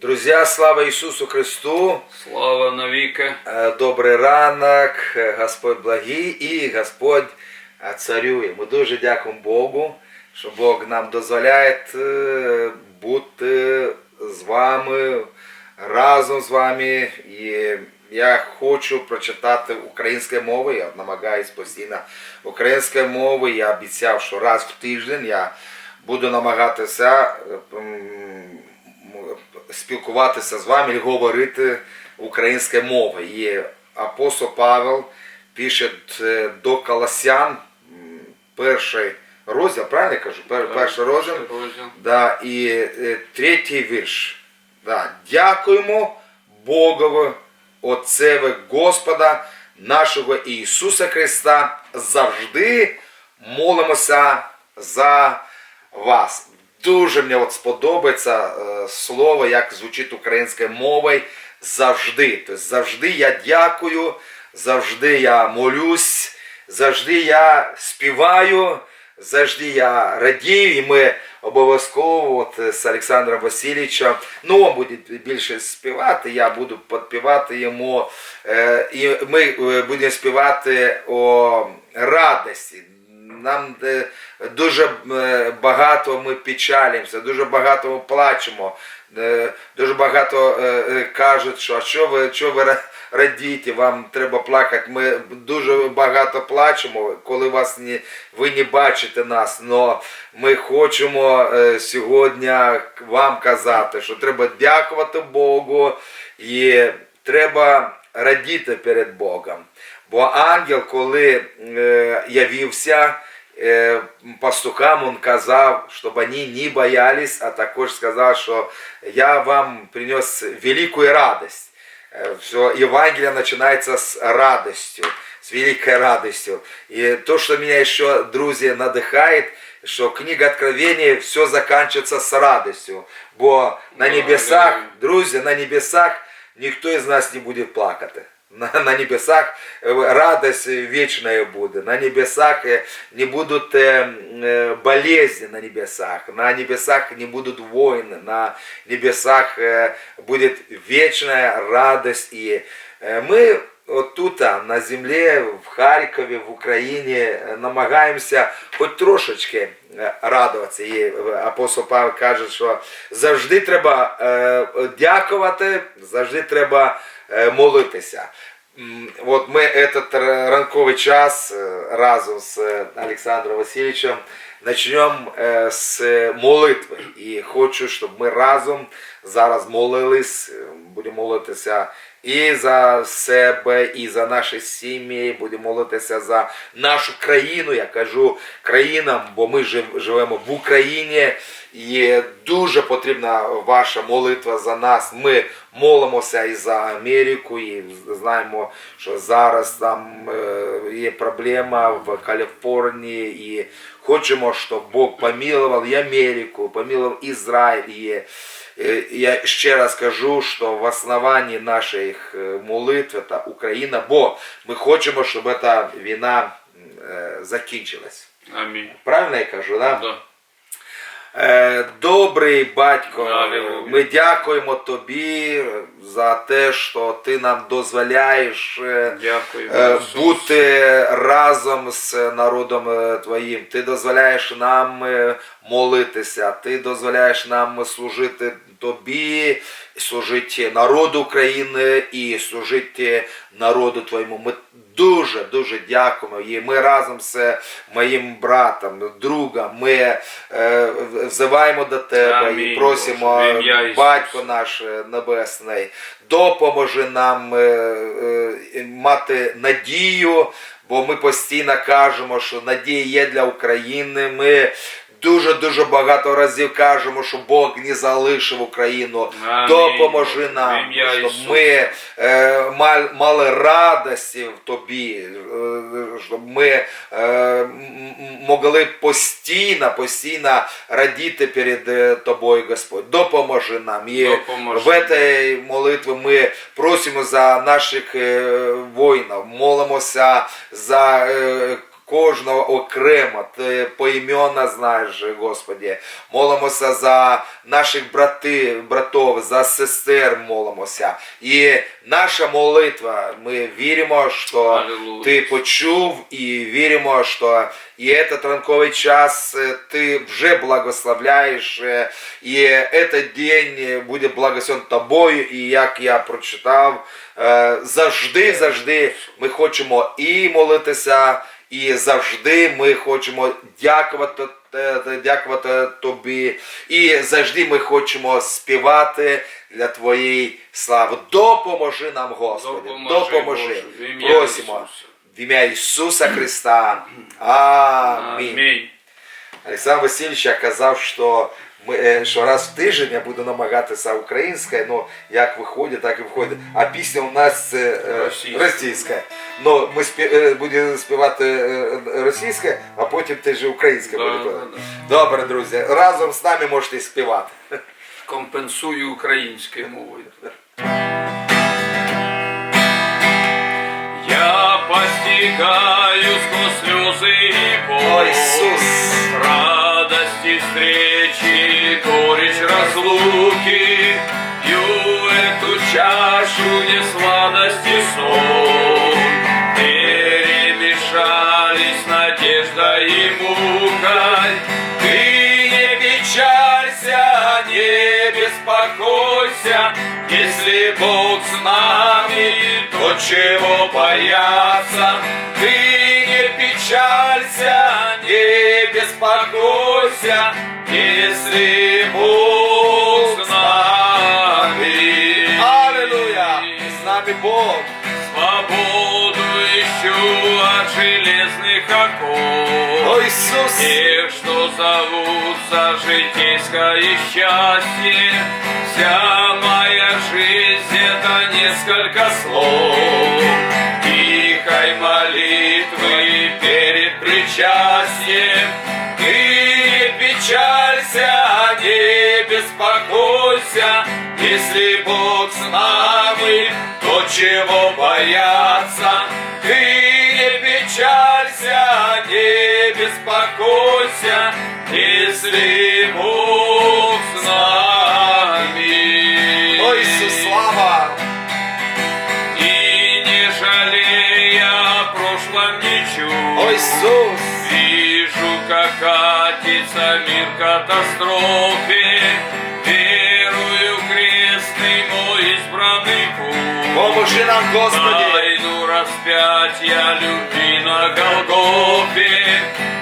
Друзья, слава Ісусу Христу! Слава навіки. Е, Добрий ранок, Е, Господь благий і Господь е, царює. Ми дуже дякуємо Богу, що Бог нам дозволяє бути з вами, разом з вами. І я хочу прочитати українською мовою, я намагаюсь постійно українською мовою. Я обіцяв, що раз в тиждень я буду намагатися е, спілкуватися з вами і говорити українською мовою. І апостол Павел пише е, до Колосян, перший розділ, правильно я кажу? Пер- Перший розділ. розділ. Да, і е, третій вірш. Да. Дякуємо Богові, Отцеві Господа нашого Ісуса Христа. Завжди молимося за вас. Дуже мені от сподобається е, слово, як звучить українською мовою завжди. Тобто завжди я дякую, завжди я молюсь, завжди я співаю, завжди я радію, і ми обов'язково от з Олександром Васильовичем, ну він буде більше співати, я буду підпівати йому, е, і ми е, будемо співати о радості. Нам е, дуже е, багато ми печалимося, дуже багато ми плачемо. Е, Дуже багато кажуть, що що ви, що ви ра- радієте, вам треба плакати. Ми дуже багато плачемо, коли вас не, ви не бачите нас. Но ми хочемо сьогодні вам казати, що треба дякувати Богу і треба радіти перед Богом. Бо ангел, коли е, явився е, пастухам, він казав, щоб вони не боялись, а також сказав, що я вам принес велику радость. Е, Все, Евангелие начинается с радостью, с великой радостью. И то, что меня еще, друзья, надыхает, что книга Откровения все заканчивается с радостью. Бо на небесах, друзья, на небесах ніхто із нас не буде плакати. На, на небесах е, радость вечная буде. На небесах е, не будуть е, е, болезни на небесах. На небесах не будуть войны. На небесах е, буде вечная радость. Е, ми от тут, на землі, в Харкові, в Україні намагаємося хоч трошечки радуватися. І апостол Павел каже, що завжди треба дякувати, завжди треба молитися. От ми этот ранковий час е, разом з Олександром Васильовичем почнемо з молитви. І хочу, щоб ми разом зараз молились, будемо молитися і за себе, і за наші сім'ї, будемо молитися за нашу країну. Я кажу країнам, бо ми живемо в Україні. І дуже потрібна ваша молитва за нас. Ми молимося і за Америку, і знаємо, що зараз там е, є проблема в Каліфорнії, і хочемо, щоб Бог помилував і Америку, помилував Ізраїль. І е, я ще раз кажу, що в основанні наших е, молитв це Україна, бо ми хочемо, щоб ця війна закінчилась. Амінь. Правильно я кажу, да? Да. Е, Добрий батько, ми дякуємо тобі за те, що ти нам дозволяєш е, Дякую. е, бути разом з народом твоїм. Ти дозволяєш нам молитися, ти дозволяєш нам служити тобі, служити народу України і служити народу твоєму. Ми дуже дуже дякуємо. І ми разом з моїм братом, другом, ми е, взиваємо до тебе Амінь, і просимо Боже, батько наш небесний, допоможи нам е, е, мати надію, бо ми постійно кажемо, що надія є для України. Ми дуже дуже багато разів кажемо, що Бог не залишив Україну. Амінь, Допоможи нам, щоб ми е, мали радості в тобі, е, щоб ми е, могли постійно, постійно радіти перед е, тобою, Господь. Допоможи нам. І Допоможи. в цій молитві ми просимо за наших е, воїнів, молимося за е, кожного окремо, ти поіменно знаєш, Господі. Молимося за наших брати, братів, за сестер молимося. І наша молитва, ми віримо, що Алілуя. ти почув і віримо, що і этот ранковий час е, ти вже благословляєш, е, і этот день буде благословен тобою, і як я прочитав, е, завжди, завжди ми хочемо і молитися, і завжди ми хочемо дякувати. Дякувати тобі, і завжди ми хочемо співати для твоєї слави. Допоможи нам, Господи, Допоможи, допоможи. Боже, Просимо в ім'я Ісуса Христа. Амінь. Амінь. Олександр Васильович казав, що ми, е, що раз в тиждень я буду намагатися українською, ну як виходить, так і виходить. А пісня у нас е, е, Російська. Ну, ми спі, е, будемо співати е, російською, а потім теж українська Да, буде. да, да. Добре, друзі, разом з нами можете співати. Компенсую українською мовою. Я постигаю сквозь слезы и боль О, Ісус! Если Бог с нами, то чего бояться Ты не печалься, не беспокойся Если Бог с нами Аллилуйя! З нами Бог! Свободу ищу от железных оков О! Тех, что зовутся житейское счастье. Вся моя жизнь это несколько слов. Тихой молитвы перед причастием. Ты печалься, не беспокойся. Если Бог с нами, то чего бояться? Ты не беспокойся Если Бог с нами О, Ісус, слава! И не жалея о прошлом ничего О, Ісус! Вижу, как катится мир катастрофе Верую, крестный мой избранный путь Поможи нам, Господи! Тайну распятия любви на Голгофе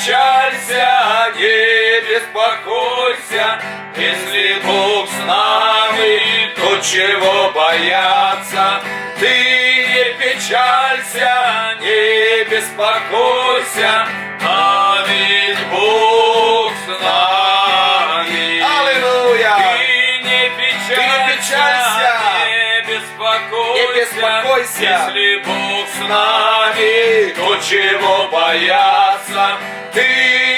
печалься, не беспокойся Если Бог с нами, то чего бояться? Ты не печалься, не беспокойся А ведь Бог с нами. Аллилуйя! ты не печалься, печалься, не беспокойся, не беспокойся. если Бог нами, то чего бояться? Ты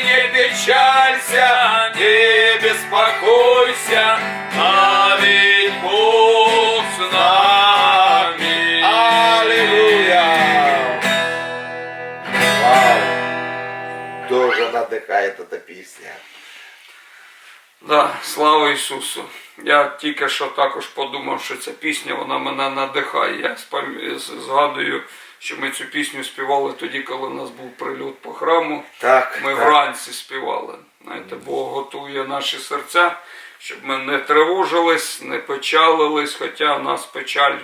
не печалься, не беспокойся, а ведь Бог с нами. Аллилуйя! Вау! Дуже надихає ця пісня. Да, слава Ісусу. Я тільки що також подумав, що ця пісня вона мене надихає. Я згадую, що ми цю пісню співали тоді, коли у нас був прильот по храму. Так, Ми так. вранці співали. Знаєте, Бог готує наші серця, щоб ми не тривожились, не печалились, хоча в нас печаль,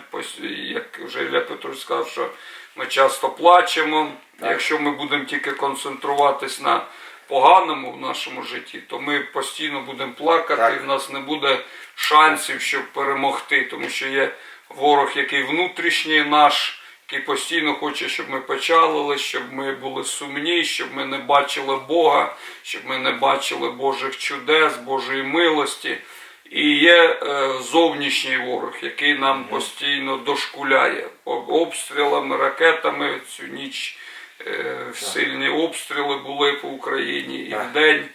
як вже Ілля Петрович сказав, що ми часто плачемо. Якщо ми будемо тільки концентруватись на поганому в нашому житті, то ми постійно будемо плакати, Так. і в нас не буде шансів, щоб перемогти, тому що є ворог, який внутрішній наш, який постійно хоче, щоб ми печалились, щоб ми були сумні, щоб ми не бачили Бога, щоб ми не бачили Божих чудес, Божої милості. І є е, зовнішній ворог, який нам постійно дошкуляє обстрілами, ракетами. Цю ніч е, сильні обстріли були по Україні і Так. вдень.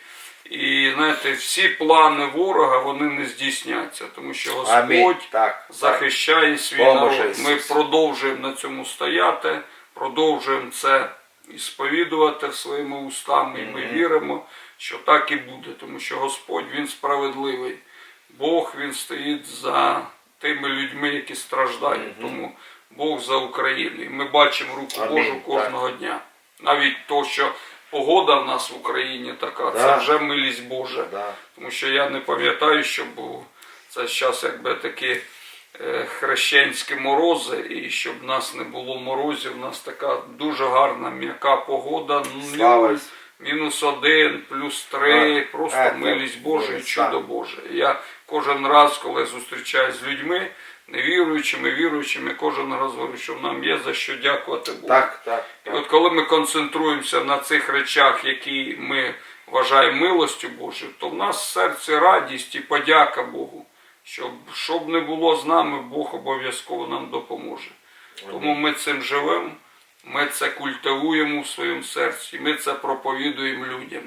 І знаєте, всі плани ворога вони не здійсняться, тому що Господь. Так, так. захищає свій Поможе народ. Ми продовжуємо на цьому стояти, продовжуємо це і сповідувати своїми устами, і ми віримо, що так і буде, тому що Господь Він справедливий. Бог Він стоїть за тими людьми, які страждають. Тому Бог за Україну. І ми бачимо руку Амінь, Божу кожного дня. Навіть то, що погода в нас в Україні така, це вже милість Божа. Да. Тому що я не пам'ятаю, що це зараз якби такі е, хрещенські морози, і щоб в нас не було морозів, у нас така дуже гарна м'яка погода. Слава мінус один, плюс три, А, просто а, милість Божа і чудо. Боже. Я кожен раз, коли зустрічаюсь з людьми, невіруючими, віруючими, кожен раз говорю, що нам є за що дякувати Богу. Так, так. І от коли ми концентруємося на цих речах, які ми вважаємо милостю Божою, то в нас в серці радість і подяка Богу. Щоб, щоб не було з нами, Бог обов'язково нам допоможе. Тому ми цим живемо, ми це культивуємо в своєму серці, ми це проповідуємо людям.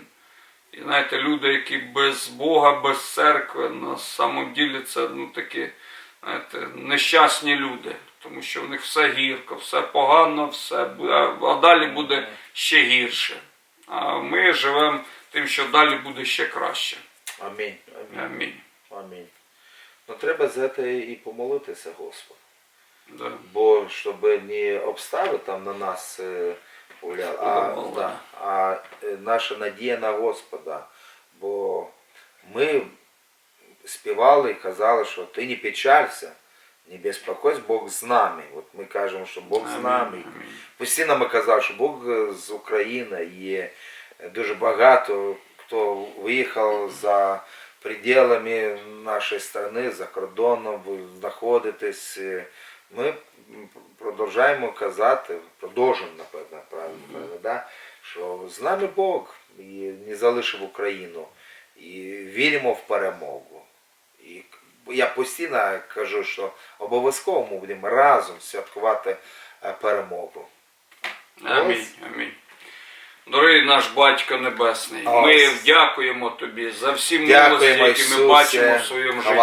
І знаєте, люди, які без Бога, без церкви, на самом ділі це ну, такі знаєте, нещасні люди, тому що в них все гірко, все погано, все а далі буде ще гірше. А ми живемо тим, що далі буде ще краще. Амінь. Амінь. Амінь. Амінь. Ну треба за це і помолитися, Господу. Да. Бо щоб не обстави там на нас е, гуляли, а, да, а е, наша надія на Господа. Бо ми співали і казали, що ти не печалься, не безпокойся, Бог з нами. От ми кажемо, що Бог з нами. Постійно ми казали, що Бог з України є дуже багато, хто виїхав за пределами нашої країни, за кордоном, ви знаходитесь. Е, Ми продовжуємо казати, продовжуємо, напевно, правильно, правильно, да? що з нами Бог і не залишив Україну. І віримо в перемогу. І я постійно кажу, що обов'язково ми будемо разом святкувати е, перемогу. Амінь. Амінь. Дорогий наш Батько Небесний, Ось. ми дякуємо Тобі за всі милості, які ми Ісусе. бачимо в своєму житті.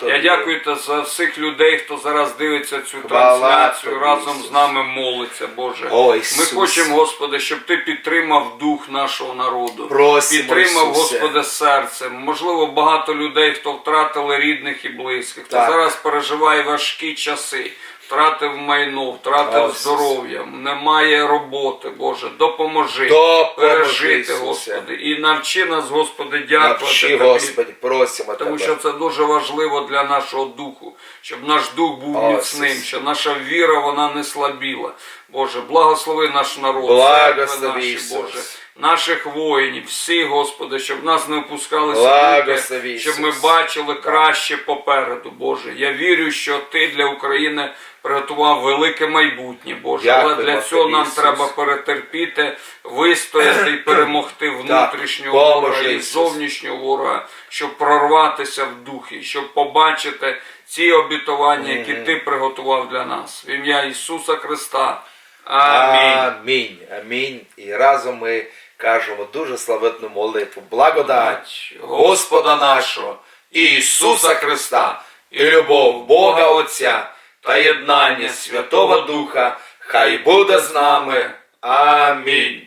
Тобі. Я дякую Та за всіх людей, хто зараз дивиться цю Хвала трансляцію, Тобі, разом Ісус. з нами молиться, Боже. О, Ми хочемо, Господи, щоб Ти підтримав дух нашого народу. Просимо, підтримав, Ісусе. Господи, серце. Можливо, багато людей, хто втратили рідних і близьких, хто Так. зараз переживає важкі часи. Втратив майно, втратив здоров'я, немає роботи, Боже, допоможи Допоможи, пережити, Ісусе. Господи, і навчи нас, Господи, дякувати Навчи, Тобі. Господи, просимо Тому Тебе. що це дуже важливо для нашого духу, щоб наш дух був О, міцним, Ісус. щоб наша віра вона не слабіла. Боже, благослови наш народ, Благослови, наші, Боже, наших воїнів, всіх, Господи, щоб нас не опускалися руки, щоб ми бачили краще попереду, Боже. Я вірю, що Ти для України приготував велике майбутнє, Боже. Але для цього нам Ісус. треба перетерпіти, вистояти і перемогти внутрішнього ворога і зовнішнього ворога, щоб прорватися в духі, щоб побачити ці обітування, які ти приготував для нас. В ім'я Ісуса Христа. Амінь. Амінь. Амінь. І разом ми кажемо дуже славетну молитву. Благодать Господа нашого, Ісуса Христа, і любов Бога Отця та єднання Святого Духа, хай буде з нами. Амінь.